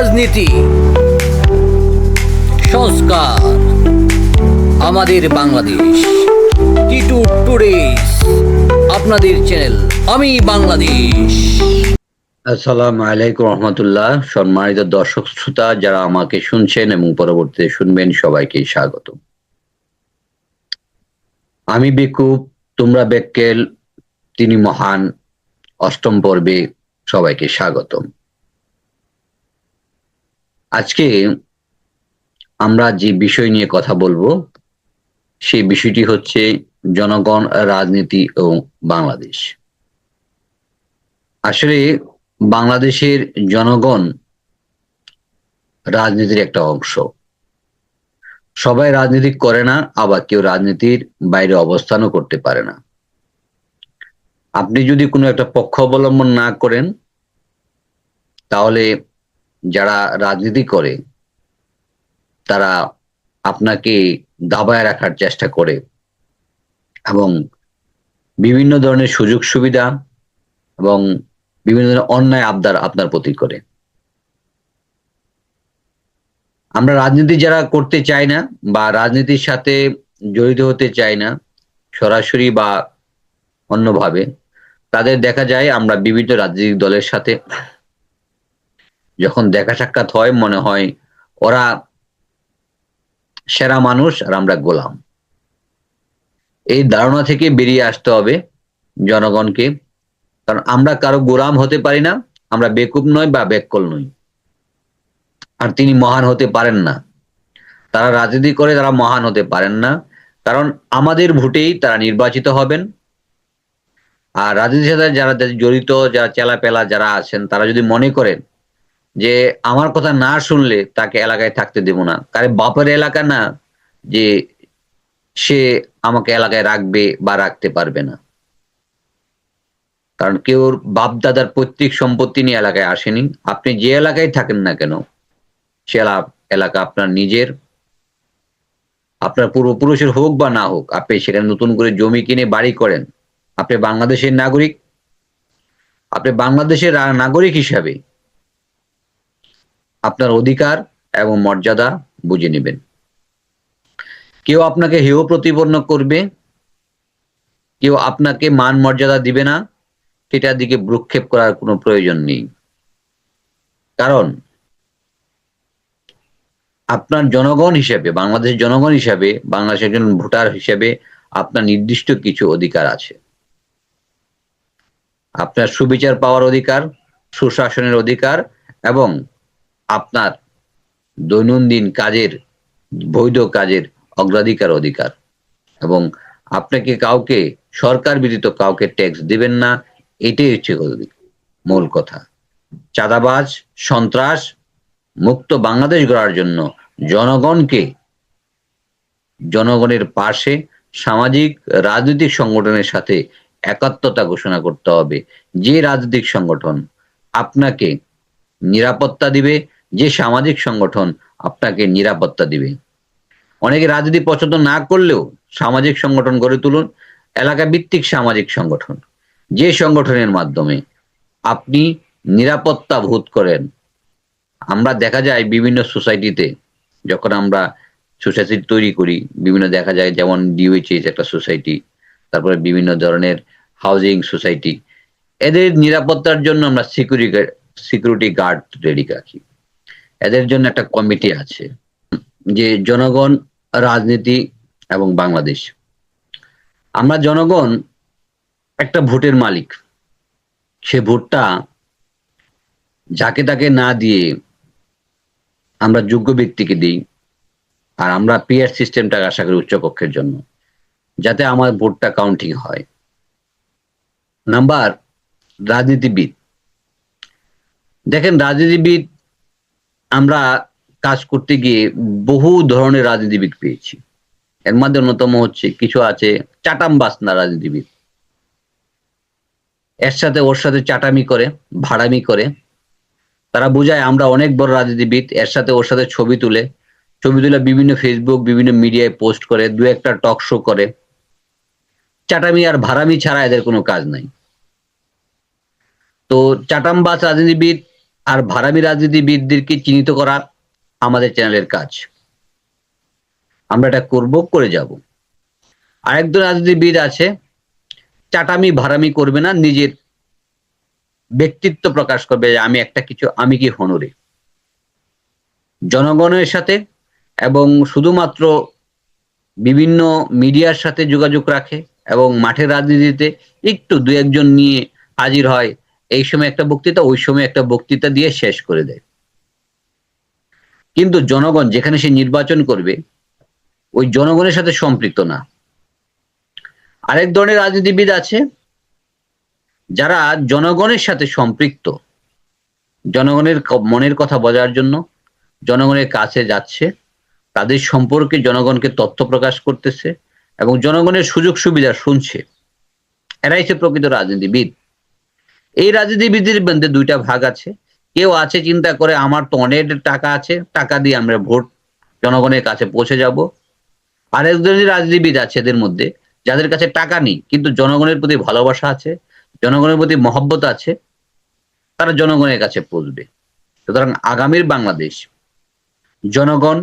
রাজনীতি, সংস্কার, আমাদের বাংলাদেশ। টিটু টুডেস আপনাদের চ্যানেল আমি বাংলাদেশ। আসসালামু আলাইকুম রহমতুল্লাহ। সম্মানিত দর্শক শ্রোতা, যারা আমাকে শুনছেন এবং পরবর্তীতে শুনবেন, সবাইকে স্বাগত। আমি বেকুব, তোমরা বেক্কেল, তিনি মহান, অষ্টম পর্বে সবাইকে স্বাগতম। আজকে আমরা যে বিষয় নিয়ে কথা বলব, সেই বিষয়টি হচ্ছে জনগণ, রাজনীতি এবং বাংলাদেশ। আসলে বাংলাদেশের জনগণ রাজনীতির একটা অংশ। সবাই রাজনীতি করে না, আবার কেউ রাজনীতির বাইরে অবস্থানও করতে পারে না। আপনি যদি কোনো একটা পক্ষ অবলম্বন না করেন, তাহলে যারা রাজনীতি করে, তারা আপনাকে দাবায় রাখার চেষ্টা করে এবং বিভিন্ন ধরনের সুযোগ সুবিধা এবং বিভিন্ন ধরনের অন্যায় আবদার আপনার প্রতি করে। আমরা রাজনীতি যারা করতে চাই না বা রাজনীতির সাথে জড়িত হতে চাই না, সরাসরি বা অন্যভাবে, তাদের দেখা যায় আমরা বিভিন্ন রাজনৈতিক দলের সাথে যখন দেখা সাক্ষাৎ হয়, মনে হয় ওরা সেরা মানুষ আর আমরা গোলাম। এই ধারণা থেকে বেরিয়ে আসতে হবে জনগণকে। কারণ আমরা কারও গোলাম হতে পারি না, আমরা বেকুব নই বা বেকল নই। আর তিনি মহান হতে পারেন না। তারা রাজনীতি করে তারা মহান হতে পারেন না। কারণ আমাদের ভোটেই তারা নির্বাচিত হবেন। আর রাজনীতির সাথে যারা জড়িত, যারা চেলাপেলা যারা আছেন, তারা যদি মনে করেন যে আমার কথা না শুনলে তাকে এলাকায় থাকতে দেব না। কারণ বাপের এলাকা না যে সে আমাকে এলাকায় রাখবে বা রাখতে পারবে না। কারণ কেউ বাপ দাদার পৈতৃক সম্পত্তি নিয়ে এলাকায় আসেনি। আপনি যে এলাকায় থাকেন না কেন, সে এলাকা আপনার নিজের। আপনার পূর্বপুরুষের হোক বা না হোক, আপনি সেখানে নতুন করে জমি কিনে বাড়ি করেন। আপনি বাংলাদেশের নাগরিক। আপনি বাংলাদেশের নাগরিক হিসাবে আপনার অধিকার এবং মর্যাদা বুঝে নেবেন। কেউ আপনাকে হেয় প্রতিপন্ন করবে, কেউ আপনাকে মান মর্যাদা দিবে না, সেটার দিকে ভ্রুক্ষেপ করার কোনো প্রয়োজন নেই। কারণ আপনার জনগণ হিসেবে, বাংলাদেশের জনগণ হিসাবে, বাংলাদেশের একজন ভোটার হিসেবে আপনার নির্দিষ্ট কিছু অধিকার আছে। আপনার সুবিচার পাওয়ার অধিকার, সুশাসনের অধিকার এবং আপনার দৈনন্দিন কাজের, বৈধ কাজের অগ্রাধিকার অধিকার। এবং আপনাকে কাউকে, সরকার ব্যতীত কাউকে ট্যাক্স দিবেন না, এটাই হচ্ছে মূল কথা। চাঁদাবাজ, সন্ত্রাস মুক্ত বাংলাদেশ গড়ার জন্য জনগণকে, জনগণের পাশে সামাজিক, রাজনৈতিক সংগঠনের সাথে একাত্মতা ঘোষণা করতে হবে। যে রাজনৈতিক সংগঠন আপনাকে নিরাপত্তা দিবে যে সামাজিক সংগঠন আপনাকে নিরাপত্তা দিবে। অনেকে রাজনীতি পছন্দ না করলেও সামাজিক সংগঠন গড়ে তুলুন এলাকা ভিত্তিক সামাজিক সংগঠন। যে সংগঠনের মাধ্যমে আপনি নিরাপত্তা বোধ করেন। আমরা দেখা যায় বিভিন্ন সোসাইটিতে যখন আমরা সোসাইটি তৈরি করি, বিভিন্ন দেখা যায় যেমন ডিওএইচএস একটা সোসাইটি, তারপরে বিভিন্ন ধরনের হাউজিং সোসাইটি, এদের নিরাপত্তার জন্য আমরা সিকিউরিটি সিকিউরিটি গার্ড রেডি রাখি। এদের জন্য একটা কমিটি আছে, যে জনগণ, রাজনীতি এবং বাংলাদেশ। আমরা জনগণ একটা ভোটের মালিক। সে ভোটটা যাকে তাকে না দিয়ে আমরা যোগ্য ব্যক্তিকে দিই আর আমরা পিয়ার সিস্টেমটা আশা করি উচ্চকক্ষের জন্য, যাতে আমার ভোটটা কাউন্টিং হয়। নাম্বার রাজনীতিবিদ। দেখেন, রাজনীতিবিদ আমরা কাজ করতে গিয়ে বহু ধরনের রাজনীতিবিদ পেয়েছি। এর মধ্যে অন্যতম হচ্ছে, কিছু আছে, চাটাম বাসনা রাজনীতিবিদ। এর সাথে ওর সাথে চাটামি করে, ভাড়ামি করে। তারা বোঝায় আমরা অনেক বড় রাজনীতিবিদ, এর সাথে ওর সাথে ছবি তুলে। ছবি তুলে বিভিন্ন ফেসবুক বিভিন্ন মিডিয়ায় পোস্ট করে, দু একটা টক শো করে। চাটামি আর ভাড়ামি ছাড়া এদের কোনো কাজ নাই। তো চাটামবাজ রাজনীতিবিদ আর ভাড়ামি রাজনীতিবিদদেরকে চিহ্নিত করা আমাদের চ্যানেলের কাজ। আমরা এটা করব, করে যাব। আরেকজন রাজনীতিবিদ আছে, চাটামি ভাড়ামি করবে না, নিজের ব্যক্তিত্ব প্রকাশ করবে আমি একটা কিছু, আমি কি হনরে জনগণের সাথে এবং শুধুমাত্র বিভিন্ন মিডিয়ার সাথে যোগাযোগ রাখে এবং মাঠের রাজনীতিতে একটু দু একজন নিয়ে হাজির হয় এই সময় একটা বক্তৃতা, ওই সময় একটা বক্তৃতা দিয়ে শেষ করে দেয়। কিন্তু জনগণ যেখানে সে নির্বাচন করবে, ওই জনগণের সাথে সম্পৃক্ত না। আরেক ধরনের রাজনীতিবিদ আছে, যারা জনগণের সাথে সম্পৃক্ত। জনগণের মনের কথা বোঝার জন্য জনগণের কাছে যাচ্ছে, তাদের সম্পর্কে জনগণকে তথ্য প্রকাশ করতেছে এবং জনগণের সুযোগ সুবিধা শুনছে। এরাই হচ্ছে প্রকৃত রাজনীতিবিদ। এই রাজনীতিবিদের মধ্যে দুইটা ভাগ আছে। কেউ আছে চিন্তা করে, আমার তো অনেক টাকা আছে, টাকা দিয়ে আমরা ভোট জনগণের কাছে পৌঁছে যাব। আরেক ধরনের রাজনীতিবিদ আছে এদের মধ্যে, যাদের কাছে টাকা নেই, কিন্তু জনগণের প্রতি ভালোবাসা আছে, জনগণের প্রতি মহব্বত আছে, তারা জনগণের কাছে পৌঁছবে। সুতরাং আগামীর বাংলাদেশ, জনগণ,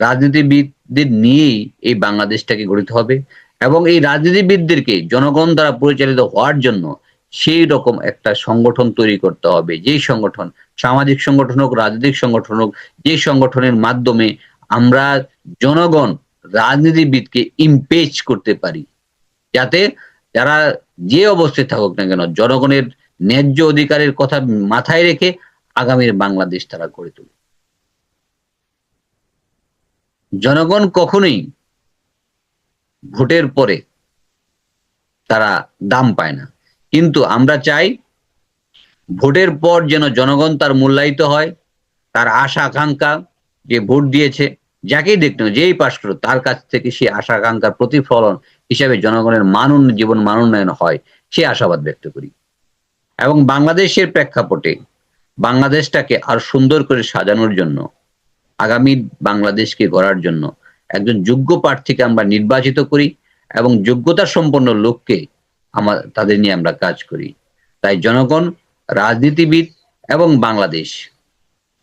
রাজনীতিবিদদের নিয়েই এই বাংলাদেশটাকে গঠিত হবে এবং এই রাজনীতিবিদদেরকে জনগণ দ্বারা পরিচালিত হওয়ার জন্য সেই রকম একটা সংগঠন তৈরি করতে হবে। যেই সংগঠন সামাজিক সংগঠন হোক, রাজনৈতিক সংগঠন হোক, যে সংগঠনের মাধ্যমে আমরা জনগণ রাজনীতিবিদকে ইম্পেচ করতে পারি। যাতে যারা যে অবস্থায় থাকুক না কেন, জনগণের ন্যায্য অধিকারের কথা মাথায় রেখে আগামীর বাংলাদেশ তারা গড়ে তোলে জনগণ কখনোই ভোটের পরে তারা দাম পায় না। কিন্তু আমরা চাই ভোটের পর যেন জনগণ তার মূল্যায়িত হয়, তার আশা আকাঙ্ক্ষা যে ভোট দিয়েছে, যাকেই দেখতো যেই পাশ করো তার কাছ থেকে সেই আশা আকাঙ্ক্ষার প্রতিফলন হিসাবে জনগণের মান জীবন মান উন্নয়ন হয়, সে আশাবাদ ব্যক্ত করি। এবং বাংলাদেশের প্রেক্ষাপটে বাংলাদেশটাকে আর সুন্দর করে সাজানোর জন্য, আগামী বাংলাদেশকে গড়ার জন্য একজন যোগ্য প্রার্থীকে আমরা নির্বাচিত করি এবং যোগ্যতা সম্পন্ন লোককে আমার তাদের নিয়ে আমরা কাজ করি। তাই জনগণ, রাজনীতিবিদ এবং বাংলাদেশ,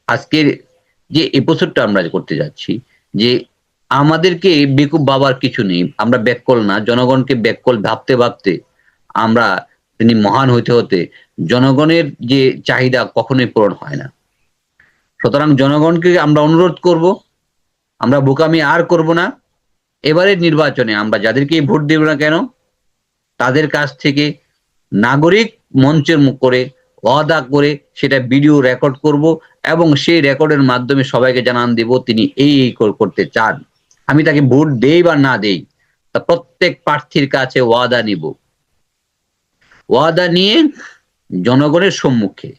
আজকের যে এপিসোডটা আমরা করতে যাচ্ছি, যে আমাদেরকে বেকুব বাবার কিছু নেই, আমরা ব্যাককল না, জনগণকে ব্যাককল ভাবতে ভাবতে আমরা তিনি মহান হইতে হতে জনগণের যে চাহিদা কখনোই পূরণ হয় না। সুতরাং জনগণকে আমরা অনুরোধ করব, আমরা বোকামি আর করব না। এবারের নির্বাচনে আমরা যাদেরকেই ভোট দেব না কেন তাদের কাছ থেকে নাগরিক মঞ্চের মুখ করে ওয়াদা করে সেটা ভিডিও রেকর্ড করব এবং সেই রেকর্ডের মাধ্যমে সবাইকে জানান দেব তিনি এই এই করতে চান। আমি তাকে ভোট দেই বা না দেই, তা প্রত্যেক প্রার্থীর কাছে ওয়াদা নিব। ওয়াদা নিয়ে জনগণের সম্মুখে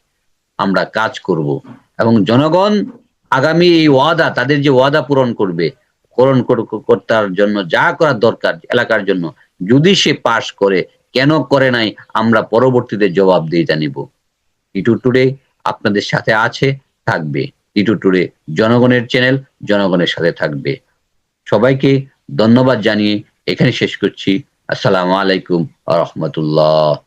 আমরা কাজ করব এবং জনগণ আগামী এই ওয়াদা, তাদের যে ওয়াদা পূরণ করবে, পূরণ কর- করার জন্য যা করার দরকার এলাকার জন্য যদি সে পাশ করে, কেন করে নাই? আমরা পরবর্তীতে জবাব দিয়ে জানিব ইটু টুডে আপনাদের সাথে আছে, থাকবে। ইটু টুডে জনগণের চ্যানেল জনগণের সাথে থাকবে। সবাইকে ধন্যবাদ জানিয়ে এখানে শেষ করছি। আসসালামু আলাইকুম রহমতুল্লাহ।